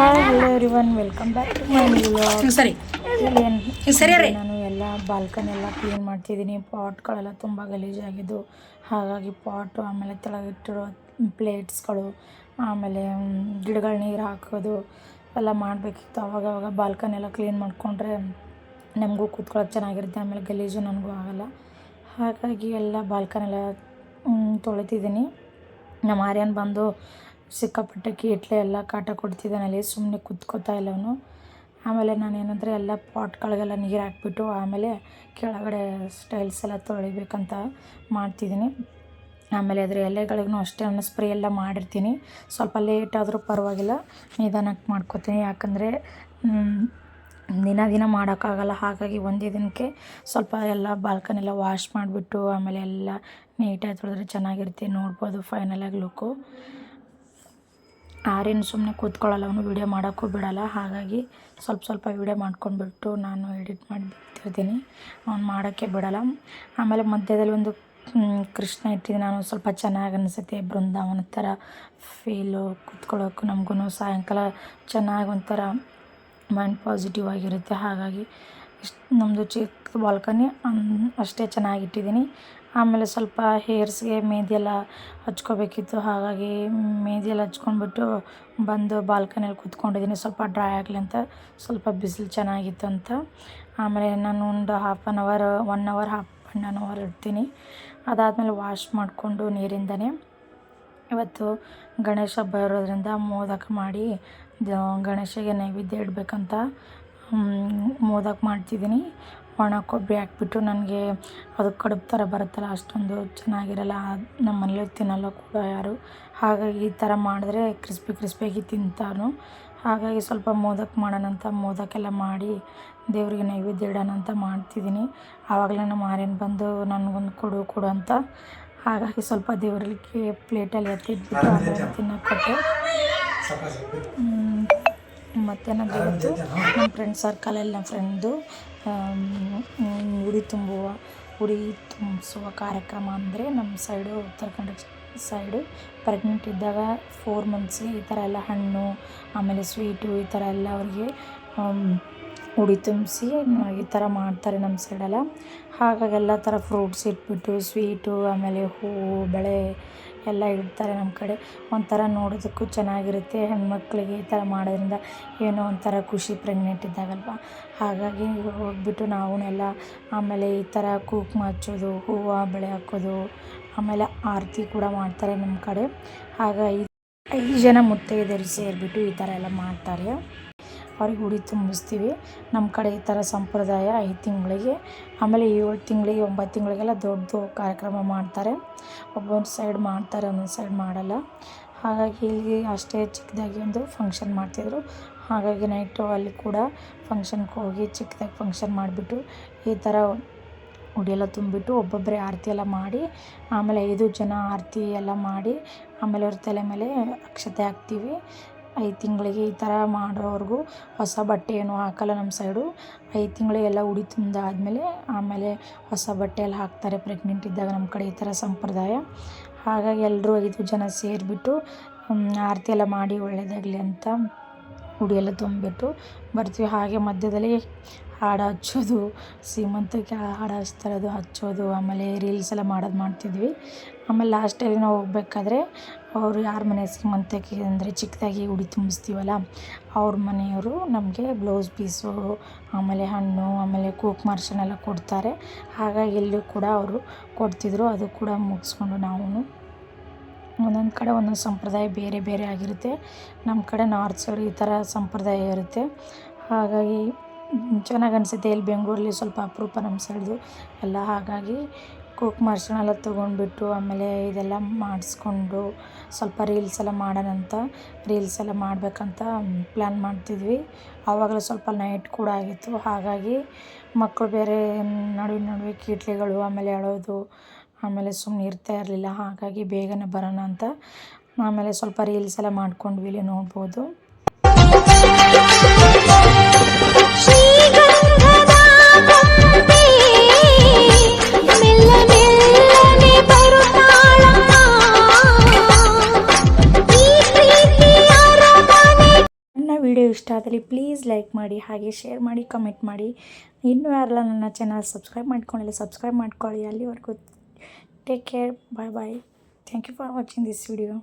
Hi hello everyone welcome back to my vlog ಸರಿ. ಸರಿ ರೀ ನಾನು ಎಲ್ಲ ಬಾಲ್ಕನಿ ಎಲ್ಲ ಕ್ಲೀನ್ ಮಾಡ್ತಿದ್ದೀನಿ. ಪಾಟ್ಗಳೆಲ್ಲ ತುಂಬ ಗಲೀಜಾಗಿದ್ದು. ಹಾಗಾಗಿ ಪಾಟು ಆಮೇಲೆ ತೆಳಗಿಟ್ಟಿರೋ ಪ್ಲೇಟ್ಸ್ಗಳು ಆಮೇಲೆ ಗಿಡಗಳ ನೀರು ಹಾಕೋದು ಎಲ್ಲ ಮಾಡಬೇಕಿತ್ತು. ಅವಾಗ ಅವಾಗ ಬಾಲ್ಕನಿ ಎಲ್ಲ ಕ್ಲೀನ್ ಮಾಡಿಕೊಂಡ್ರೆ ನಮಗೂ ಕೂತ್ಕೊಳ್ಳೋಕೆ ಚೆನ್ನಾಗಿರುತ್ತೆ. ಆಮೇಲೆ ಗಲೀಜು ನನಗೂ ಆಗಲ್ಲ. ಹಾಗಾಗಿ ಎಲ್ಲ ಬಾಲ್ಕನಿ ಎಲ್ಲ ತೊಳಿತಿದ್ದೀನಿ ನಮ್ಮ ಆರ್ಯನ್ ಬಂದು ಸಿಕ್ಕಾಪಟ್ಟೆ ಕೀಟ್ಲೆ ಎಲ್ಲ ಕಾಟ ಕೊಡ್ತಿದ್ದಾನಲ್ಲಿ ಸುಮ್ಮನೆ ಕುತ್ಕೋತಾ ಇಲ್ಲ ಅವನು. ಆಮೇಲೆ ನಾನು ಏನಂದರೆ ಎಲ್ಲ ಪಾಟ್ಗಳಿಗೆಲ್ಲ ನೀರು ಹಾಕ್ಬಿಟ್ಟು ಆಮೇಲೆ ಕೆಳಗಡೆ ಸ್ಟೈಲ್ಸ್ ಎಲ್ಲ ತೊಳಿಬೇಕಂತ ಮಾಡ್ತಿದ್ದೀನಿ. ಆಮೇಲೆ ಅದರ ಎಲೆಗಳಿಗೂ ಅಷ್ಟೇ ನಾನು ಸ್ಪ್ರೇ ಎಲ್ಲ ಮಾಡಿರ್ತೀನಿ. ಸ್ವಲ್ಪ ಲೇಟ್ ಆದರೂ ಪರವಾಗಿಲ್ಲ ನಿಧಾನಕ್ಕೆ ಮಾಡ್ಕೋತೀನಿ. ಯಾಕಂದರೆ ದಿನ ದಿನ ಮಾಡೋಕ್ಕಾಗಲ್ಲ. ಹಾಗಾಗಿ ಒಂದೇ ದಿನಕ್ಕೆ ಸ್ವಲ್ಪ ಎಲ್ಲ ಬಾಲ್ಕನೆಲ್ಲ ವಾಶ್ ಮಾಡಿಬಿಟ್ಟು ಆಮೇಲೆ ಎಲ್ಲ ನೀಟಾಗಿ ತೊಳೆದ್ರೆ ಚೆನ್ನಾಗಿರ್ತೀನಿ ನೋಡ್ಬೋದು ಫೈನಲಾಗಿ ಲುಕ್ಕು ಆರ್ಯನ್ ಸುಮ್ಮನೆ ಕೂತ್ಕೊಳ್ಳಲ್ಲ ಅವನು ವೀಡಿಯೋ ಮಾಡೋಕ್ಕೂ ಬಿಡಲ್ಲ. ಹಾಗಾಗಿ ಸ್ವಲ್ಪ ಸ್ವಲ್ಪ ವೀಡಿಯೋ ಮಾಡ್ಕೊಂಡ್ಬಿಟ್ಟು ನಾನು ಎಡಿಟ್ ಮಾಡಿ ಬಿಡ್ತಿರ್ತೀನಿ ಅವ್ನು ಮಾಡೋಕ್ಕೆ ಬಿಡಲ್ಲ. ಆಮೇಲೆ ಮಧ್ಯದಲ್ಲಿ ಒಂದು ಕೃಷ್ಣ ಇಟ್ಟಿದ್ದೀನಿ ನಾನು ಸ್ವಲ್ಪ ಚೆನ್ನಾಗಿ ಅನಿಸುತ್ತೆ. ಬೃಂದಾವನ ಥರ ಫೀಲು ಕೂತ್ಕೊಳ್ಳೋಕ್ಕೂ ನಮಗೂ ಸಾಯಂಕಾಲ ಚೆನ್ನಾಗಿ ಒಂಥರ ಮೈಂಡ್ ಪಾಸಿಟಿವ್ ಆಗಿರುತ್ತೆ. ಹಾಗಾಗಿ ಇಷ್ಟು ನಮ್ಮದು ಚಿಕ್ಕ ಬಾಲ್ಕನಿ ಅಷ್ಟೇ ಚೆನ್ನಾಗಿ ಇಟ್ಟಿದ್ದೀನಿ. ಆಮೇಲೆ ಸ್ವಲ್ಪ ಹೇರ್ಸ್ಗೆ ಮೆಹೆಂದಿಯೆಲ್ಲ ಹಚ್ಕೋಬೇಕಿತ್ತು. ಹಾಗಾಗಿ ಮೆಹಂದಿ ಎಲ್ಲ ಹಚ್ಕೊಂಡ್ಬಿಟ್ಟು ಬಂದು ಬಾಲ್ಕನಿಯಲ್ಲಿ ಕೂತ್ಕೊಂಡಿದ್ದೀನಿ. ಸ್ವಲ್ಪ ಡ್ರೈ ಆಗಲಿ ಅಂತ, ಸ್ವಲ್ಪ ಬಿಸಿಲು ಚೆನ್ನಾಗಿತ್ತು ಅಂತ. ಆಮೇಲೆ ನಾನು ಒಂದು half an hour one hour half one hour ಇಡ್ತೀನಿ. ಅದಾದಮೇಲೆ ವಾಶ್ ಮಾಡಿಕೊಂಡು ನೀರಿಂದನೇ ಇವತ್ತು ಗಣೇಶ ಬರೋದ್ರಿಂದ ಮೋದಕ ಮಾಡಿ ಗಣೇಶಗೆ ನೈವೇದ್ಯ ಇಡಬೇಕಂತ ಮೋದಕ ಮಾಡ್ತಿದ್ದೀನಿ. ಒಣ ಕೊಬ್ಬರಿ ಹಾಕ್ಬಿಟ್ಟು ನನಗೆ ಅದು ಕಡುಬು ಥರ ಬರುತ್ತಲ್ಲ ಅಷ್ಟೊಂದು ಚೆನ್ನಾಗಿರಲ್ಲ. ನಮ್ಮ ಮನೇಲಿ ತಿನ್ನಲ್ಲ ಕೂಡ ಯಾರು. ಹಾಗಾಗಿ ಈ ಥರ ಮಾಡಿದ್ರೆ ಕ್ರಿಸ್ಪಿ ಕ್ರಿಸ್ಪಿಯಾಗಿ ತಿಂತಾನು. ಹಾಗಾಗಿ ಸ್ವಲ್ಪ ಮೋದಕ್ ಮಾಡೋಣ ಅಂತ ಮೋದಕೆಲ್ಲ ಮಾಡಿ ದೇವರಿಗೆ ನೈವೇದ್ಯ ಇಡೋಣ ಅಂತ ಮಾಡ್ತಿದ್ದೀನಿ. ಆವಾಗಲೇ ನಮ್ಮ ಆರ್ಯನ್ ಬಂದು ನನಗೊಂದು ಕೊಡು ಕೊಡು ಅಂತ. ಹಾಗಾಗಿ ಸ್ವಲ್ಪ ದೇವರಿಗೆ ಪ್ಲೇಟಲ್ಲಿ ಎತ್ತಿಟ್ಬಿಟ್ಟು ಅದನ್ನು ತಿನ್ನೋಕ್ಕೆ ಕೊಟ್ಟೆ. ಮತ್ತೇನಂದ್ರೆ ಇವತ್ತು ನಮ್ಮ ಫ್ರೆಂಡ್ ಸರ್ಕಲಲ್ಲಿ ನಮ್ಮ ಫ್ರೆಂಡ್ದು ಉಡಿ ತುಂಬುವ, ಉಡಿ ತುಂಬಿಸುವ ಕಾರ್ಯಕ್ರಮ ಅಂದರೆ ನಮ್ಮ side Uttara Kannada side pregnant ಇದ್ದಾಗ ಫೋರ್ ಮಂತ್ಸ್ಗೆ ಈ ಥರ ಎಲ್ಲ ಹಣ್ಣು, ಆಮೇಲೆ ಸ್ವೀಟು ಈ ಥರ ಎಲ್ಲ ಅವರಿಗೆ ಉಡಿ ತುಂಬಿಸಿ ಈ ಥರ ಮಾಡ್ತಾರೆ ನಮ್ಮ ಸೈಡೆಲ್ಲ ಹಾಗಾಗಿ ಎಲ್ಲ ಥರ ಫ್ರೂಟ್ಸ್ ಇಟ್ಬಿಟ್ಟು ಸ್ವೀಟು ಆಮೇಲೆ ಹೂವು ಬೆಳೆ ಎಲ್ಲ ಇಡ್ತಾರೆ ನಮ್ಮ ಕಡೆ. ಒಂಥರ ನೋಡೋದಕ್ಕೂ ಚೆನ್ನಾಗಿರುತ್ತೆ ಹೆಣ್ಮಕ್ಳಿಗೆ ಈ ಥರ ಮಾಡೋದ್ರಿಂದ. ಏನೋ ಒಂಥರ ಖುಷಿ ಪ್ರೆಗ್ನೆಂಟ್ ಇದ್ದಾಗಲ್ವ? ಹಾಗಾಗಿ ಹೋಗ್ಬಿಟ್ಟು ನಾವು ಎಲ್ಲ ಆಮೇಲೆ ಈ ಥರ ಕುಂಕುಮ ಹಚ್ಚೋದು, ಹೂವು ಬೆಳೆ ಹಾಕೋದು, ಆಮೇಲೆ ಆರತಿ ಕೂಡ ಮಾಡ್ತಾರೆ ನಮ್ಮ ಕಡೆ. ಹಾಗಾಗಿ ಐದು ಜನ ಮುತ್ತೈದೆಯರು ಸೇರಿಬಿಟ್ಟು ಈ ಥರ ಎಲ್ಲ ಮಾಡ್ತಾರೆ. ಅವ್ರಿಗೆ ಉಡಿ ತುಂಬಿಸ್ತೀವಿ. ನಮ್ಮ ಕಡೆ ಈ ಥರ ಸಂಪ್ರದಾಯ ಐದು ತಿಂಗಳಿಗೆ, ಆಮೇಲೆ ಏಳು ತಿಂಗಳಿಗೆ, ಒಂಬತ್ತು ತಿಂಗಳಿಗೆಲ್ಲ ದೊಡ್ಡದು ಕಾರ್ಯಕ್ರಮ ಮಾಡ್ತಾರೆ. ಒಬ್ಬೊಂದು ಸೈಡ್ ಮಾಡ್ತಾರೆ, ಒಂದೊಂದು ಸೈಡ್ ಮಾಡಲ್ಲ. ಹಾಗಾಗಿ ಇಲ್ಲಿ ಅಷ್ಟೇ ಚಿಕ್ಕದಾಗಿ ಒಂದು ಫಂಕ್ಷನ್ ಮಾಡ್ತಿದ್ರು. ಹಾಗಾಗಿ ನೈಟು ಅಲ್ಲಿ ಕೂಡ ಫಂಕ್ಷನ್ಗೆ ಹೋಗಿ ಚಿಕ್ಕದಾಗಿ ಫಂಕ್ಷನ್ ಮಾಡಿಬಿಟ್ಟು ಈ ಥರ ಉಡಿಯೆಲ್ಲ ತುಂಬಿಟ್ಟು ಒಬ್ಬೊಬ್ಬರೇ ಆರತಿ ಎಲ್ಲ ಮಾಡಿ, ಆಮೇಲೆ ಐದು ಜನ ಆರತಿ ಎಲ್ಲ ಮಾಡಿ, ಆಮೇಲೆ ಅವ್ರ ತಲೆ ಮೇಲೆ ಅಕ್ಷತೆ ಹಾಕ್ತೀವಿ. ಐದು ತಿಂಗಳಿಗೆ ಈ ಥರ ಮಾಡೋವರೆಗೂ ಹೊಸ ಬಟ್ಟೆ ಏನು ಹಾಕಲ್ಲ ನಮ್ಮ ಸೈಡು. ಐದು ತಿಂಗಳಿಗೆಲ್ಲ ಉಡಿ ತುಂಬಾದ್ಮೇಲೆ ಆಮೇಲೆ ಹೊಸ ಬಟ್ಟೆ ಎಲ್ಲ ಹಾಕ್ತಾರೆ ಪ್ರೆಗ್ನೆಂಟ್ ಇದ್ದಾಗ ನಮ್ಮ ಕಡೆ ಈ ಥರ ಸಂಪ್ರದಾಯ. ಹಾಗಾಗಿ ಎಲ್ಲರೂ ಐದು ಜನ ಸೇರಿಬಿಟ್ಟು ಆರತಿ ಎಲ್ಲ ಮಾಡಿ ಒಳ್ಳೆಯದಾಗಲಿ ಅಂತ ಉಡಿಯೆಲ್ಲ ತುಂಬಿಟ್ಟು ಬರ್ತೀವಿ. ಹಾಗೆ ಮಧ್ಯದಲ್ಲಿ ಹಾಡು ಹಚ್ಚೋದು ಸೀಮಂತಕ್ಕೆ ಹಾಡು ಹಚ್ತಿರೋದು ಹಚ್ಚೋದು, ಆಮೇಲೆ ರೀಲ್ಸ್ ಎಲ್ಲ ಮಾಡೋದು ಮಾಡ್ತಿದ್ವಿ. ಆಮೇಲೆ ಲಾಸ್ಟಲ್ಲಿ ನಾವು ಹೋಗ್ಬೇಕಾದ್ರೆ ಅವರು ಯಾರ ಮನೆ ಸೀಮಂತಕ್ಕೆ ಅಂದರೆ ಚಿಕ್ಕದಾಗಿ ಉಡಿ ತುಂಬಿಸ್ತೀವಲ್ಲ, ಅವ್ರ ಮನೆಯವರು ನಮಗೆ ಬ್ಲೌಸ್ ಪೀಸು ಆಮೇಲೆ ಹಣ್ಣು, ಆಮೇಲೆ ಕೂಕ್ ಮಾರ್ಷನ್ ಎಲ್ಲ ಕೊಡ್ತಾರೆ. ಹಾಗಾಗಿ ಎಲ್ಲೂ ಕೂಡ ಅವರು ಕೊಡ್ತಿದ್ರು, ಅದು ಕೂಡ ಮುಗಿಸ್ಕೊಂಡು ನಾವು ಒಂದೊಂದು ಕಡೆ ಒಂದೊಂದು ಸಂಪ್ರದಾಯ ಬೇರೆ ಬೇರೆ ಆಗಿರುತ್ತೆ. ನಮ್ಮ ಕಡೆ ನಾರ್ತ್ ಸೈಡ್ ಈ ಥರ ಸಂಪ್ರದಾಯ ಇರುತ್ತೆ. ಹಾಗಾಗಿ ಚೆನ್ನಾಗಿ ಅನಿಸುತ್ತೆ. ಇಲ್ಲಿ ಬೆಂಗಳೂರಲ್ಲಿ ಸ್ವಲ್ಪ ಅಪರೂಪ ನಮ್ಮ ಸೈಡ್ದು ಎಲ್ಲ ಹಾಗಾಗಿ ಕುಕ್ ಎಲ್ಲ ತೊಗೊಂಡ್ಬಿಟ್ಟು ಆಮೇಲೆ ಇದೆಲ್ಲ ಮಾಡಿಸ್ಕೊಂಡು ಸ್ವಲ್ಪ ರೀಲ್ಸ್ ಎಲ್ಲ ಮಾಡೋಣ ಅಂತ ರೀಲ್ಸ್ ಎಲ್ಲ ಮಾಡಬೇಕಂತ ಪ್ಲ್ಯಾನ್ ಮಾಡ್ತಿದ್ವಿ. ಆವಾಗಲೇ ಸ್ವಲ್ಪ ನೈಟ್ ಕೂಡ ಆಗಿತ್ತು. ಹಾಗಾಗಿ ಮಕ್ಕಳು ಬೇರೆ ನಡುವೆ ನಡುವೆ ಕೀಟ್ಲೆಗಳು ಆಮೇಲೆ ಅಳೋದು, ಆಮೇಲೆ ಸುಮ್ಮನೆ ಇರ್ತಾ ಇರಲಿಲ್ಲ. ಹಾಗಾಗಿ ಬೇಗನೆ ಬರೋಣ ಅಂತ ಆಮೇಲೆ ಸ್ವಲ್ಪ ರೀಲ್ಸ್ ಎಲ್ಲ ಮಾಡ್ಕೊಂಡ್ವಿ ಇಲ್ಲಿ ನೋಡ್ಬೋದು. ಆದಲ್ಲಿ ಪ್ಲೀಸ್ ಲೈಕ್ ಮಾಡಿ, ಹಾಗೆ ಶೇರ್ ಮಾಡಿ ಕಮೆಂಟ್ ಮಾಡಿ. ಇನ್ನೂ ಯಾರೆಲ್ಲ ನನ್ನ ಚಾನಲ್ ಸಬ್ಸ್ಕ್ರೈಬ್ ಮಾಡ್ಕೊಂಡಿಲ್ಲ ಸಬ್ಸ್ಕ್ರೈಬ್ ಮಾಡ್ಕೊಳ್ಳಿ. ಅಲ್ಲಿವರೆಗೂ take care bye bye thank you for watching this video